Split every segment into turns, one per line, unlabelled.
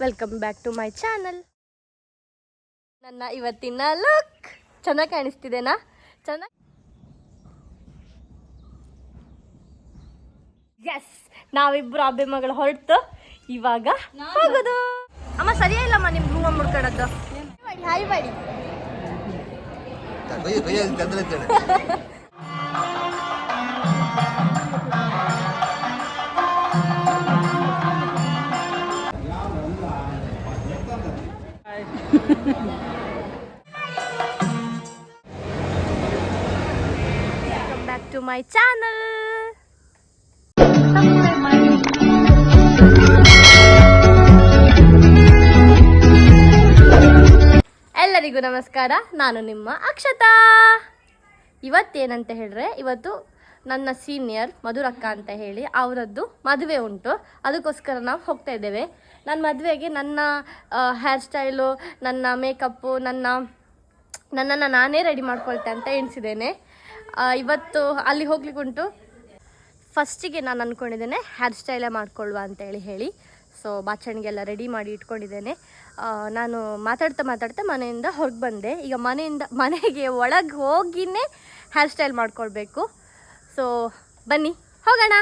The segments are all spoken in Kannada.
Welcome back to my channel ನನ್ನ ಇವತ್ತಿನ ಲುಕ್ ಚೆನ್ನಾಗಿ ಕಾಣಿಸ್ತಿದೆನಾ? ಚೆನ್ನಾಗಿ ಎಸ್ ನಾವಿಬ್ರು ಅಬ್ಬೆ ಮಗಳು ಹೊರಟು. ಇವಾಗ ಹೋಗೋದು. ಅಮ್ಮ ಸರಿಯೇ ಇಲ್ಲಮ್ಮ ನಿಮ್ ರೂಮ್ ಮುಡ್ಕೊಳ್ಳೋದು ಹಾಯ್ ಮಾಡಿ ಬ್ಯಾಕ್ ಟು ಮೈ ಚಾನಲ್ ಎಲ್ಲರಿಗೂ ನಮಸ್ಕಾರ. ನಾನು ನಿಮ್ಮ ಅಕ್ಷತಾ. ಇವತ್ತೇನಂತ ಹೇಳಿದ್ರೆ ಇವತ್ತು ನನ್ನ ಸೀನಿಯರ್ ಮಧುರಕ್ಕ ಅಂತ ಹೇಳಿ ಅವರದ್ದು ಮದುವೆ ಉಂಟು. ಅದಕ್ಕೋಸ್ಕರ ನಾವು ಹೋಗ್ತಾ ಇದ್ದೇವೆ. ನನ್ನ ಮದುವೆಗೆ ನನ್ನ ಹೇರ್ ಸ್ಟೈಲು ನನ್ನ ಮೇಕಪ್ಪು ನನ್ನ, ನನ್ನನ್ನು ನಾನೇ ರೆಡಿ ಮಾಡ್ಕೊಳ್ತೆ ಅಂತ ಎಣಿಸಿದ್ದೇನೆ. ಇವತ್ತು ಅಲ್ಲಿ ಹೋಗ್ಲಿಕ್ಕೆ ಉಂಟು. ಫಸ್ಟಿಗೆ ನಾನು ಅಂದ್ಕೊಂಡಿದ್ದೇನೆ ಹೇರ್ ಸ್ಟೈಲೇ ಮಾಡ್ಕೊಳ್ಳುವ ಅಂತೇಳಿ ಹೇಳಿ ಸೊ ಬಾಚಣಿಗೆಲ್ಲ ರೆಡಿ ಮಾಡಿ ಇಟ್ಕೊಂಡಿದ್ದೇನೆ. ನಾನು ಮಾತಾಡ್ತಾ ಮಾತಾಡ್ತಾ ಮನೆಯಿಂದ ಹೊರಗೆ ಬಂದೆ. ಈಗ ಮನೆಯಿಂದ, ಮನೆಗೆ ಒಳಗೆ ಹೋಗಿನೇ ಹೇರ್ ಸ್ಟೈಲ್ ಮಾಡ್ಕೊಳ್ಬೇಕು. ಸೊ ಬನ್ನಿ ಹೋಗೋಣ.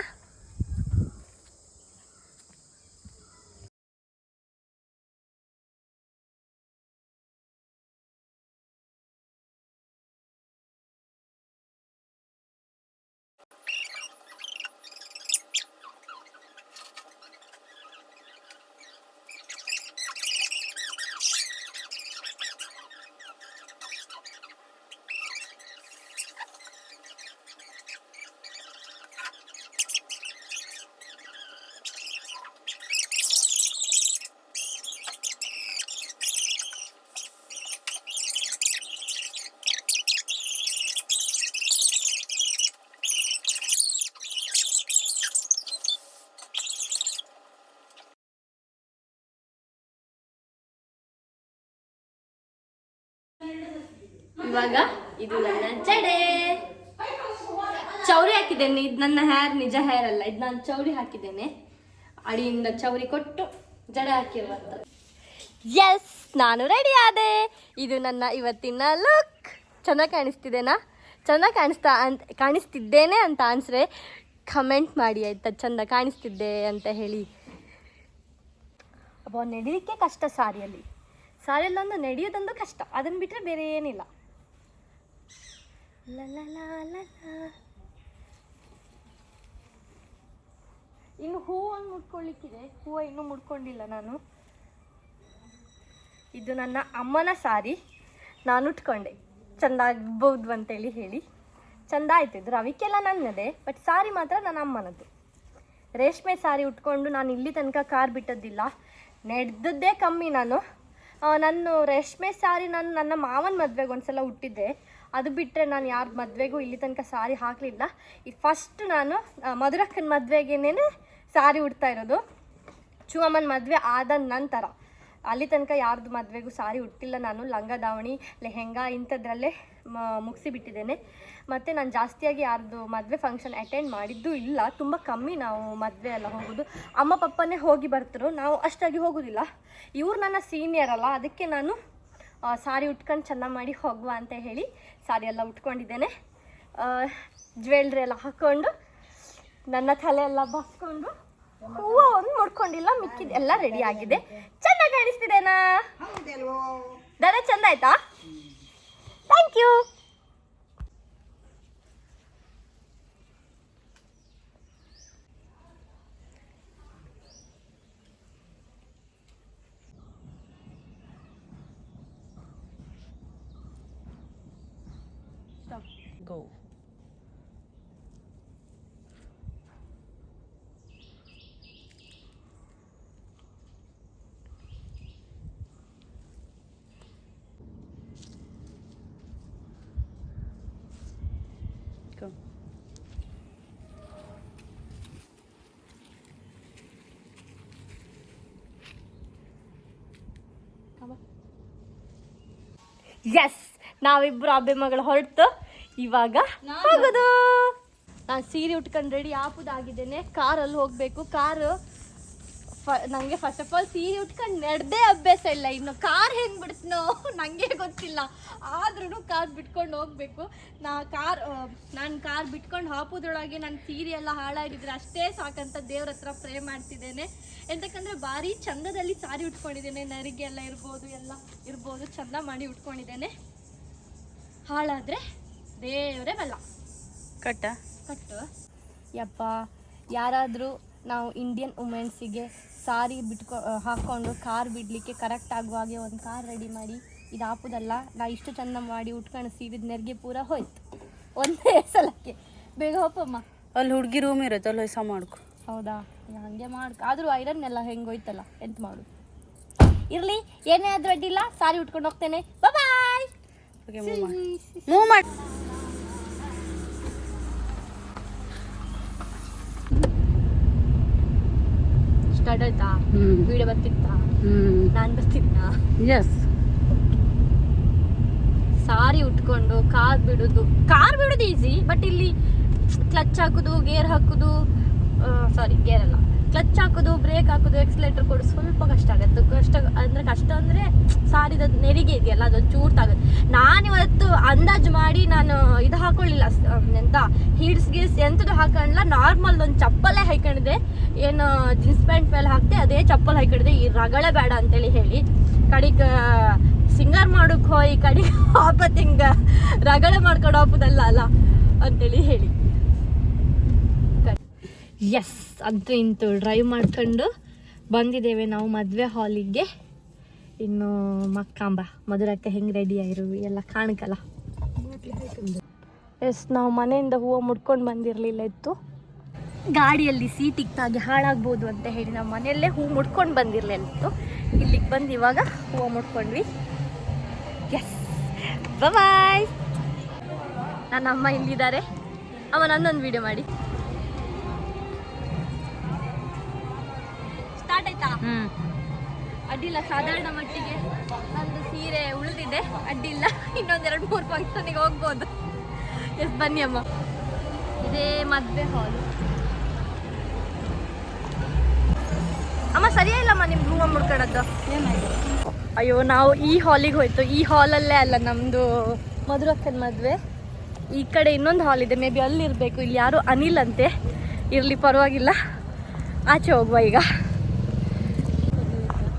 ಇವಾಗ ಇದು ನನ್ನ ಜಡೆ ಚೌರಿ ಹಾಕಿದ್ದೇನೆ. ಇದು ನನ್ನ ಹೇರ್ ನಿಜ ಹೇರ್ ಅಲ್ಲ. ಇದು ನಾನು ಚೌರಿ ಹಾಕಿದ್ದೇನೆ. ಅಡಿಯಿಂದ ಚೌರಿ ಕೊಟ್ಟು ಜಡೆ ಹಾಕಿರುವಂತ ಎಸ್ ನಾನು ರೆಡಿ ಆದೆ. ಇದು ನನ್ನ ಇವತ್ತಿನ ಲುಕ್ ಚೆನ್ನಾಗಿ ಕಾಣಿಸ್ತಿದ್ದೇನಾ ಚೆನ್ನಾಗಿ ಕಾಣಿಸ್ತಾ ಅಂತ ಕಾಣಿಸ್ತಿದ್ದೇನೆ ಅಂತ ಅನ್ಸ್ರೆ ಕಮೆಂಟ್ ಮಾಡಿ, ಆಯ್ತಾ? ಚಂದ ಕಾಣಿಸ್ತಿದ್ದೆ ಅಂತ ಹೇಳಿ. ಅಬ್ಬ, ನಡೀಲಿಕ್ಕೆ ಕಷ್ಟ ಸಾರಿಯಲ್ಲಿ. ಸಾರಿಯಲ್ಲೊಂದು ನಡೆಯೋದೊಂದು ಕಷ್ಟ. ಅದನ್ನು ಬಿಟ್ಟರೆ ಬೇರೆ ಏನಿಲ್ಲ. ಇನ್ನು ಹೂವನ್ನು ಮುಡ್ಕೊಳ್ಳಿಕ್ಕಿದೆ ಹೂವು ಇನ್ನೂ ಮುಟ್ಕೊಂಡಿಲ್ಲ ನಾನು. ಇದು ನನ್ನ ಅಮ್ಮನ ಸಾರಿ. ನಾನು ಉಟ್ಕೊಂಡೆ. ಚಂದ ಆಗ್ಬೋದು ಅಂತೇಳಿ ಹೇಳಿ. ಚಂದ ಆಯ್ತು ಇದು ರವಿಕೆಲ್ಲ ನನ್ನದೇ ಬಟ್ ಸಾರಿ ಮಾತ್ರ ನನ್ನ ಅಮ್ಮನದ್ದು. ರೇಷ್ಮೆ ಸಾರಿ ಉಟ್ಕೊಂಡು ನಾನು ಇಲ್ಲಿ ತನಕ ಕಾರ್ ಬಿಟ್ಟದ್ದಿಲ್ಲ. ನಡೆದದ್ದೇ ಕಮ್ಮಿ ನಾನು. ನನ್ನ ನಾನು ರೇಷ್ಮೆ ಸಾರಿ ನಾನು ನನ್ನ ಮಾವನ ಮದುವೆಗೆ ಒಂದ್ಸಲ ಹುಟ್ಟಿದ್ದೆ ಅದು ಬಿಟ್ಟರೆ ನಾನು ಯಾರ ಮದುವೆಗೂ ಇಲ್ಲಿ ತನಕ ಸಾರಿ ಹಾಕಲಿಲ್ಲ. ಈ ಫಸ್ಟ್ ನಾನು ಮಧುರಕ್ಕನ ಮದುವೆಗೇನೆ ಸಾರಿ ಉಡ್ತಾ ಇರೋದು. ಚುವಮ್ಮನ ಮದುವೆ ಆದ ನಂತರ. ಅಲ್ಲಿ ತನಕ ಯಾರ್ದು ಮದುವೆಗೂ ಸಾರಿ ಉಟ್ಟಿಲ್ಲ ನಾನು. ಲಂಗ ದಾವಣಿ, ಲೆಹೆಂಗಾ ಇಂಥದ್ರಲ್ಲೇ ಮುಗಿಸಿಬಿಟ್ಟಿದ್ದೇನೆ ಮತ್ತು ನಾನು ಜಾಸ್ತಿಯಾಗಿ ಯಾರ್ದು ಮದುವೆ ಫಂಕ್ಷನ್ ಅಟೆಂಡ್ ಮಾಡಿದ್ದು ಇಲ್ಲ. ತುಂಬ ಕಮ್ಮಿ ನಾವು ಮದುವೆ ಎಲ್ಲ ಹೋಗೋದು. ಅಮ್ಮ ಪಪ್ಪನೇ ಹೋಗಿ ಬರ್ತರು ನಾವು ಅಷ್ಟಾಗಿ ಹೋಗೋದಿಲ್ಲ. ಇವ್ರು ನನ್ನ ಸೀನಿಯರ್ ಅಲ್ಲ. ಅದಕ್ಕೆ ನಾನು ಸಾರಿ ಉಟ್ಕೊಂಡು ಚೆನ್ನಾಗಿ ಮಾಡಿ ಹೋಗುವ ಅಂತ ಹೇಳಿ ಸಾರಿ ಎಲ್ಲ ಉಟ್ಕೊಂಡಿದ್ದೇನೆ. ಜ್ಯುವೆಲ್ರಿ ಎಲ್ಲ ಹಾಕ್ಕೊಂಡು ನನ್ನ ತಲೆ ಎಲ್ಲ ಬಸ್ಕೊಂಡು ಹೂವು ಒಂದು ಮುಡ್ಕೊಂಡಿಲ್ಲ ಮಿಕ್ಕಿದ ಎಲ್ಲ ರೆಡಿ ಆಗಿದೆ. ಚೆನ್ನಾಗಿ ಕಾಣಿಸ್ತಿದೇನಾ? ದನ ಚಂದ ಆಯ್ತಾ? Thank you
Go. Go.
Yes ನಾವಿಬ್ರು ಅಬ್ಬೆ ಮಗಳು ಹೊರಟು ಇವಾಗ ಹೋಗೋದು. ನಾನು ಸೀರೆ ಉಟ್ಕೊಂಡು ರೆಡಿ ಆಪುದಾಗಿದ್ದೇನೆ. ಕಾರಲ್ಲಿ ಹೋಗಬೇಕು. ಕಾರು ನನಗೆ ಫಸ್ಟ್ ಆಫ್ ಆಲ್ ಸೀರೆ ಉಟ್ಕೊಂಡು ನಡೆದೇ ಅಭ್ಯಾಸ ಇಲ್ಲ. ಇನ್ನು ಕಾರ್ ಹೆಂಗೆ ಬಿಡ್ತೀನೋ ನನಗೆ ಗೊತ್ತಿಲ್ಲ. ಆದ್ರೂ ಕಾರ್ ಬಿಟ್ಕೊಂಡು ಹೋಗ್ಬೇಕು. ನಾ ಕಾರ್ ನಾನು ಕಾರ್ ಬಿಟ್ಕೊಂಡು ಹಾಪೋದ್ರೊಳಗೆ ನನ್ನ ಸೀರೆ ಎಲ್ಲ ಹಾಳಾಗಿದ್ರೆ ಅಷ್ಟೇ ಸಾಕಂತ ದೇವ್ರ ಹತ್ರ ಪ್ರೇ ಮಾಡ್ತಿದ್ದೇನೆ. ಎಂತಕ್ಕಂದರೆ ಭಾರಿ ಚಂದದಲ್ಲಿ ಸಾರಿ ಉಟ್ಕೊಂಡಿದ್ದೇನೆ. ನರಿಗೆ ಎಲ್ಲ ಇರ್ಬೋದು ಎಲ್ಲ ಇರ್ಬೋದು ಚಂದ ಮಾಡಿ ಉಟ್ಕೊಂಡಿದ್ದೇನೆ. ಹಾಳಾದರೆ ದೇವರೇ ಬಲ್ಲ.
ಕಟ್ಟ.
ಕಟ್ಟು. ಯಪ್ಪ ಯಾರಾದರೂ ನಾವು ಇಂಡಿಯನ್ ವುಮೆನ್ಸಿಗೆ ಸಾರಿ ಬಿಟ್ಕೊ ಹಾಕ್ಕೊಂಡು ಕಾರ್ ಬಿಡಲಿಕ್ಕೆ ಕರೆಕ್ಟ್ ಆಗುವ ಹಾಗೆ ಒಂದು ಕಾರ್ ರೆಡಿ ಮಾಡಿ ಇದು ಹಾಪುದಲ್ಲ ನಾ ಇಷ್ಟು ಚಂದ ಮಾಡಿ ಉಟ್ಕೊಂಡು ಸೀರಿದ ನೆರಿಗೆ ಪೂರ ಹೋಯ್ತು. ಒಂದೇ ಸಲಕ್ಕೆ. ಬೇಗ ಹೋಪಮ್ಮ.
ಅಲ್ಲಿ ಹುಡುಗಿ ರೂಮ್ ಇರುತ್ತೆ ಅಲ್ಲಿ ಹೊಸ ಮಾಡ್ಕೊ.
ಹೌದಾ? ಹಂಗೆ ಮಾಡ್ಕ. ಆದರೂ ಐರನ್ ಎಲ್ಲ ಹೆಂಗೆ ಹೋಯ್ತಲ್ಲ ಎಂತ ಮಾಡು ಇರಲಿ ಏನೇ ಆದ್ರೂ ಅಡ್ಡಿಲ್ಲ ಸಾರಿ ಉಟ್ಕೊಂಡು ಹೋಗ್ತೇನೆ. ಬಾಯ್
ಓಕೆ ಮೂವ್ ಮಾಡಿ.
ಆಯ್ತಾ ವಿಡಿಯೋ ಬರ್ತಿತ್ತಾ? ನಾನು ಬರ್ತಿದ್ದ
ಎಸ್
ಸಾರಿ ಉಟ್ಕೊಂಡು ಕಾರ್ ಬಿಡುದು. ಕಾರ್ ಬಿಡುದು ಈಸಿ ಬಟ್ ಇಲ್ಲಿ ಕ್ಲಚ್ ಹಾಕುದು ಗೇರ್ ಹಾಕುದು ಸಾರಿ ಗೇರ್ ಅಲ್ಲ. ಕ್ಲಚ್ ಹಾಕೋದು, ಬ್ರೇಕ್ ಹಾಕೋದು, ಎಕ್ಸಲೇಟರ್ ಕೊಡು ಸ್ವಲ್ಪ ಕಷ್ಟ ಆಗುತ್ತೆ. ಕಷ್ಟ ಅಂದ್ರೆ ಕಷ್ಟ ಅಂದ್ರೆ ಸಾರಿದ ನೆರಿಗೆ ಇದೆಯಲ್ಲ, ಅದೊಂದು ಚೂರ್ ತಾಗುತ್ತೆ ನಾನಿವತ್ತು ಅಂದಾಜು ಮಾಡಿ ನಾನು ಇದು ಹಾಕೊಳ್ಳಿಲ್ಲ ಎಂತ ಹೀಡ್ಸ್ ಗೀಡ್ಸ್ ಎಂಥದ್ದು ಹಾಕೊಂಡ್ಲ ನಾರ್ಮಲ್ ಒಂದು ಚಪ್ಪಲೇ ಹಾಕೊಂಡಿದೆ ಏನು ಜೀನ್ಸ್ ಪ್ಯಾಂಟ್ ಮೇಲೆ ಹಾಕ್ತೆ ಅದೇ ಚಪ್ಪಲ್ ಹಾಕೊಂಡಿದೆ ಈ ರಗಳೆ ಬೇಡ ಅಂತೇಳಿ ಹೇಳಿ. ಕಡಿಕ ಸಿಂಗರ್ ಮಾಡೋಕೆ ಹೋಯ್ ಕಡಿ ಆಪತ್ ಹಿಂಗ ರಗಳೆ ಮಾಡ್ಕೊಂಡು ಹಾಪದಲ್ಲ ಅಲ್ಲ ಅಂತೇಳಿ ಹೇಳಿ. ಎಸ್ ಅಂತೂ ಇಂತು ಡ್ರೈವ್ ಮಾಡ್ಕೊಂಡು ಬಂದಿದ್ದೇವೆ ನಾವು ಮದುವೆ ಹಾಲಿಗೆ ಇನ್ನು ಮಕ್ಕಾಂಬ, ಮಧುರಕ್ಕೆ ಹೆಂಗೆ ರೆಡಿ ಆಯಿರು ಎಲ್ಲ ಕಾಣಕಲ್ಲ. ಎಸ್ ನಾವು ಮನೆಯಿಂದ ಹೂವು ಮುಡ್ಕೊಂಡು ಬಂದಿರಲಿಲ್ಲ ಇತ್ತು. ಗಾಡಿಯಲ್ಲಿ ಸೀಟಿಗೆ ತಾಗಿ ಹಾಳಾಗ್ಬೋದು ಅಂತ ಹೇಳಿ ನಾವು ಮನೆಯಲ್ಲೇ ಹೂ ಮುಡ್ಕೊಂಡು ಬಂದಿರಲಿಲ್ಲ ಇತ್ತು. ಇಲ್ಲಿಗೆ ಬಂದು ಇವಾಗ ಹೂವು ಮುಡ್ಕೊಂಡ್ವಿ. ಎಸ್ ಬಾಯ್ ನನ್ನ ಅಮ್ಮ ಇಲ್ಲಿದ್ದಾರೆ ಅಮ್ಮ ನನ್ನೊಂದು ವೀಡಿಯೋ ಮಾಡಿ. ಸ್ಟಾರ್ಟ್ ಆಯ್ತಾ? ಅಡ್ಡಿಲ್ಲ ಸಾಧಾರಣ ಮಟ್ಟಿಗೆ ಒಂದು ಸೀರೆ ಉಳಿದಿದೆ. ಅಡ್ಡಿಲ್ಲ ಇನ್ನೊಂದೆರಡು ಮೂರು ಫಂಕ್ಷನಿಗೆ ಹೋಗ್ಬೋದು. ಎಸ್ ಬನ್ನಿ ಅಮ್ಮ. ಇದೇ ಮದುವೆ ಹಾಲ್ ಅಮ್ಮ ಸರಿಯಾ ಇಲ್ಲಮ್ಮ ನಿಮ್ಗೆ ಹೂವು ಮುಡ್ಕೊಳ್ಳೋದು ಅಯ್ಯೋ ನಾವು ಈ ಹಾಲಿಗೆ ಹೋಯ್ತು. ಈ ಹಾಲಲ್ಲೇ ಅಲ್ಲ ನಮ್ಮದು ಮಧುರಕ್ಕನ ಮದುವೆ. ಈ ಕಡೆ ಇನ್ನೊಂದು ಹಾಲ್ ಇದೆ. ಮೇ ಬಿ ಅಲ್ಲಿ ಇರಬೇಕು. ಇಲ್ಲಿ ಯಾರು ಅನಿಲ್ ಅಂತೆ. ಇರಲಿ ಪರವಾಗಿಲ್ಲ. ಆಚೆ ಹೋಗುವ ಈಗ.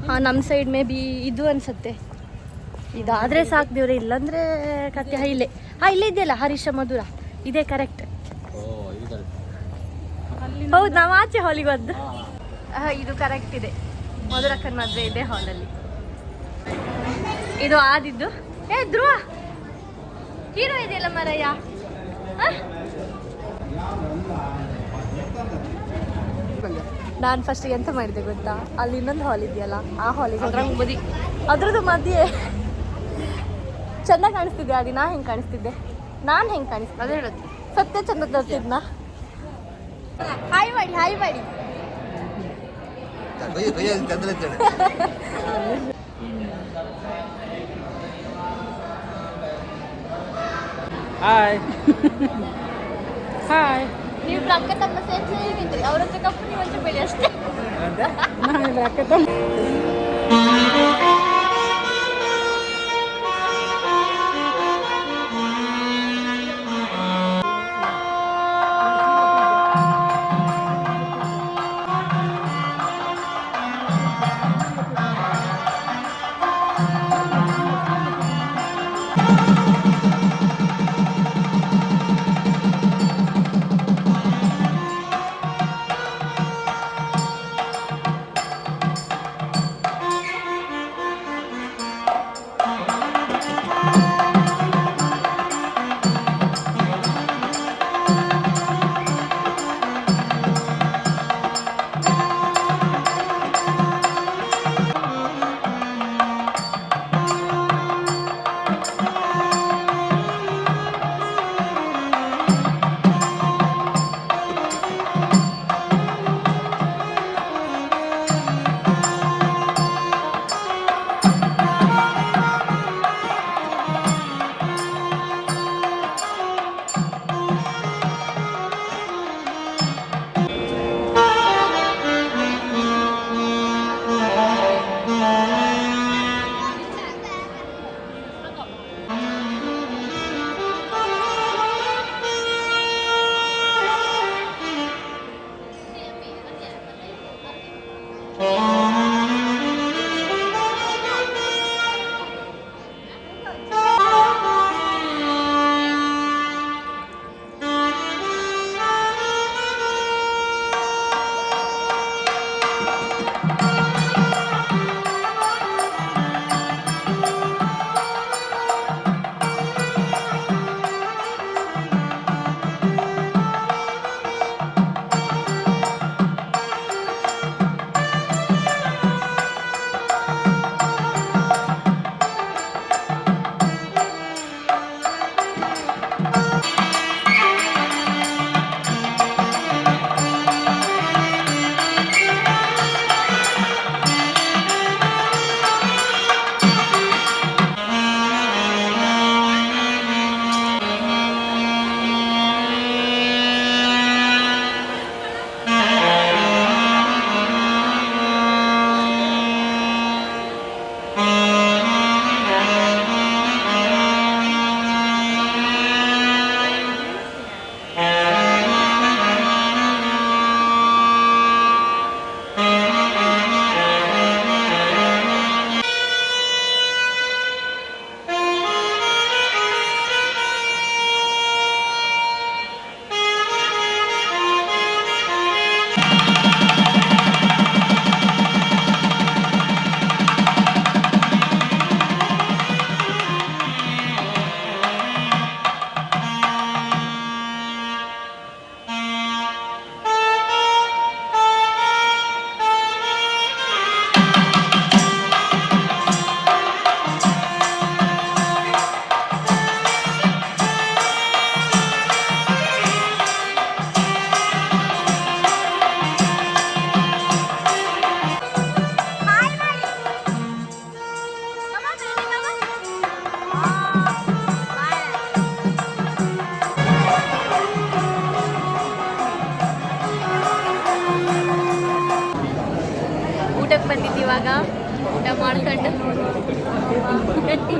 ಹಾಂ ನಮ್ಮ ಸೈಡ್ ಮೇ ಬಿ ಇದು ಅನ್ಸುತ್ತೆ. ಇದಾದರೆ ಸಾಕು ದೇವ್ರೆ ಇಲ್ಲಾಂದರೆ ಕತೆ ಇಲ್ಲೇ. ಹಾಂ ಇಲ್ಲೇ ಇದೆಯಲ್ಲ ಹರೀಶ ಮಧುರ. ಇದೇ ಕರೆಕ್ಟ್ ಹೌದು ನಾವು ಆಚೆ ಹಾಲಿಗೆ ಬಂದು ಇದು ಕರೆಕ್ಟ್ ಇದೆ. ಮಧುರಕ್ಕನ ಮದುವೆ ಇದೆ ಹಾಲಲ್ಲಿ ಇದು ಆದಿದ್ದು. ಏ ಧ್ರುವ! ಹೀರೋ ಇದೆಯಲ್ಲ ಮರಯ್ಯ? ನಾನು ಫಸ್ಟ್ ಎಂತ ಮಾಡಿದೆ ಗೊತ್ತಾ? ಅಲ್ಲಿ ಇನ್ನೊಂದು ಹಾಲ್ ಇದೆಯಲ್ಲ ಆ ಹಾಲಿಗೆ
ಬದಿ
ಅದ್ರದ್ದು ಮಧ್ಯೆ ಚೆನ್ನಾಗಿ ಕಾಣಿಸ್ತಿದ್ದೆ ಅದಿ ನಾ ಹೆಂಗೆ ಕಾಣಿಸ್ತಿದ್ದೆ? ನಾನು ಹೆಂಗೆ ಕಾಣಿಸ್ತಿದ್ದೆ?
ಅದೇ
ಸತ್ಯ ಚಂದ ತರ್ತಿದ್ನ ಹಾಯ್ ಮಾಡಿ ಹಾಯ್ ಮಾಡಿ
ಹಾಯ್ ಹಾಯ್
ನೀವು ಅಕ್ಕ ತಮ್ಮ ಸೇರಿಸಿ ಇದ್ರಿ ಅವ್ರ ಕಪ್ಪು ನೀವು ಬೆಳೆ ಅಷ್ಟೇ.
ಅಕ್ಕ ತಮ್ಮ.
ಇವಾಗ ಊಟ ಮಾಡ್ಕೊಂಡು. ಹೇಳಿ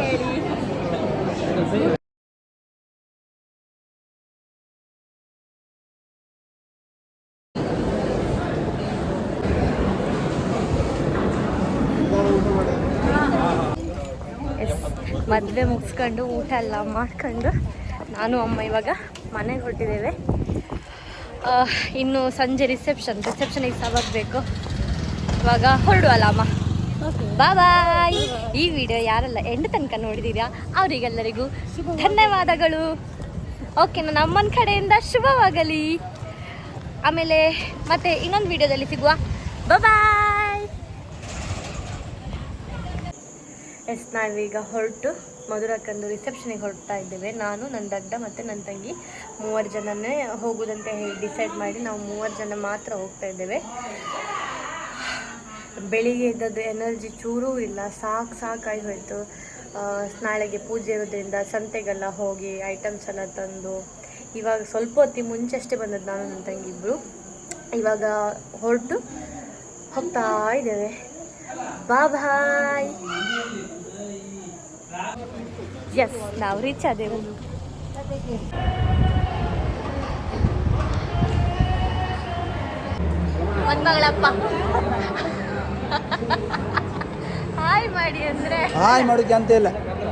ಮದುವೆ ಮುಗಿಸ್ಕೊಂಡು ಊಟ ಎಲ್ಲ ಮಾಡ್ಕೊಂಡು ನಾನು, ಅಮ್ಮ ಇವಾಗ ಮನೆಗೆ ಹೊರಟಿದ್ದೇವೆ. ಇನ್ನು ಸಂಜೆ ರಿಸೆಪ್ಷನ್ ರಿಸೆಪ್ಷನಿಗೆ ಸಹ ಬೇಕು. ಇವಾಗ ಹೊರಡುವಲ್ಲ ಅಮ್ಮ ಬಾಯ್ ಈ ವಿಡಿಯೋ ಯಾರೆಲ್ಲ ಎಂಡ್ ತನಕ ನೋಡಿದ್ದೀರಾ ಅವರಿಗೆಲ್ಲರಿಗೂ ಧನ್ಯವಾದಗಳು. ಓಕೆ ನಮ್ಮನ ಕಡೆಯಿಂದ ಶುಭವಾಗಲಿ. ಆಮೇಲೆ ಮತ್ತೆ ಇನ್ನೊಂದು ವಿಡಿಯೋದಲ್ಲಿ ಸಿಗುವ. ಬಾಯ್ ಎಸ್ ನಾವೀಗ ಹೊರಟು. ಮಧುರಕ್ಕಂದು ರಿಸೆಪ್ಷನಿಗೆ ಹೊರಡ್ತಾ ಇದ್ದೇವೆ. ನಾನು ನನ್ನ ದಡ್ಡ ಮತ್ತು ನನ್ನ ತಂಗಿ. ಮೂವರು ಜನನೇ ಹೋಗುದಂತ ಹೇಳಿ ಡಿಸೈಡ್ ಮಾಡಿ ನಾವು ಮೂವರು ಜನ ಮಾತ್ರ ಹೋಗ್ತಾ ಇದ್ದೇವೆ. ಬೆಳಿಗ್ಗೆ ಇದ್ದದ್ದು ಎನರ್ಜಿ ಚೂರೂ ಇಲ್ಲ. ಸಾಕು ಸಾಕಾಗಿ ಹೋಯಿತು. ನಾಳೆಗೆ ಪೂಜೆ ಇರೋದ್ರಿಂದ ಸಂತೆಗೆಲ್ಲ ಹೋಗಿ ಐಟಮ್ಸ್ ಎಲ್ಲ ತಂದು ಇವಾಗ ಸ್ವಲ್ಪ ಹೊತ್ತಿಗೆ ಮುಂಚೆ ಅಷ್ಟೇ ಬಂದದ್ದು ನಾನು ನನ್ನ ತಂಗಿ ಇಬ್ಬರು ಇವಾಗ ಹೊರಟು ಹೋಗ್ತಾ ಇದ್ದೇವೆ. ಬಾ ಬಾಯ್. ಎಸ್ ನಾವು ರೀಚ್ ಆದೆವು. ಮನ್ಮಗಳಪ್ಪ ಹಾಯ್ ಮಾಡಿ ಅಂದ್ರೆ.
ಹಾಯ್ ಮಾಡೋಕೆ ಅಂತ ಇಲ್ಲ.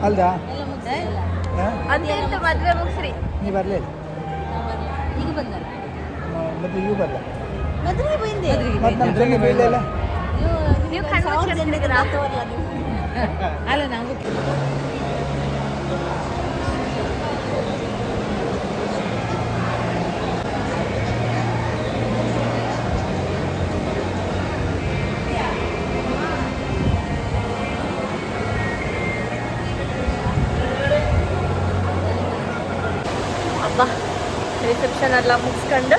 ಅಲ್ದಾ?
ಮದ್ವೆ ಮುಗಿಸ್ರಿ.
ನೀ ಬರಲಿಲ್ಲ
ಈಗ ಬಂದಾರ
ಮತ್ತೆ ಇವು ಬರಲ್ಲ
ಮದ್ರಿಗೆ ಬಂದೆ.
ಮತ್ತೆ ನಮ್ಮ ತಂಗಿ ಬರಲಿಲ್ಲ
ನೀವು ಕಣ್ಣು?
ಅಲ್ಲ ನಾವು
ರಿಸೆಪ್ಷನ್ ಎಲ್ಲ ಮುಗಿಸ್ಕೊಂಡು.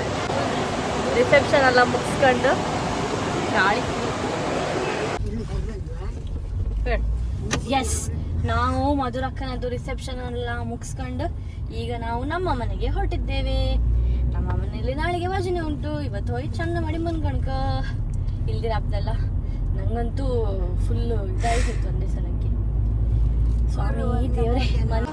ರಿಸೆಪ್ಷನ್ ಎಲ್ಲ ಮುಗಿಸ್ಕೊಂಡು.
ಗಾಳಿ.
ಎಸ್ ನಾವು ಮಧುರಕ್ಕನದ್ದು ರಿಸೆಪ್ಷನ್ ಎಲ್ಲ ಮುಗಿಸ್ಕೊಂಡು ಈಗ ನಾವು ನಮ್ಮ ಮನೆಗೆ ಹೊರಟಿದ್ದೇವೆ. ನಮ್ಮ ಮನೆಯಲ್ಲಿ ನಾಳೆಗೆ ಭಜನೆ ಉಂಟು. ಇವತ್ತು ಹೋಗಿ ಚಂದ ಮಾಡಿ ಮನ್ಕಣ್ಕ ಇಲ್ದಿರ ಆಗ್ತಲ್ಲ ನಂಗಂತೂ ಫುಲ್ಲು ಇದಾಯ್ತಿತ್ತು ಒಂದೇ ಸಲಕ್ಕೆ. ಸ್ವಾಮಿ, ದೇವರೇ, ಮನೆ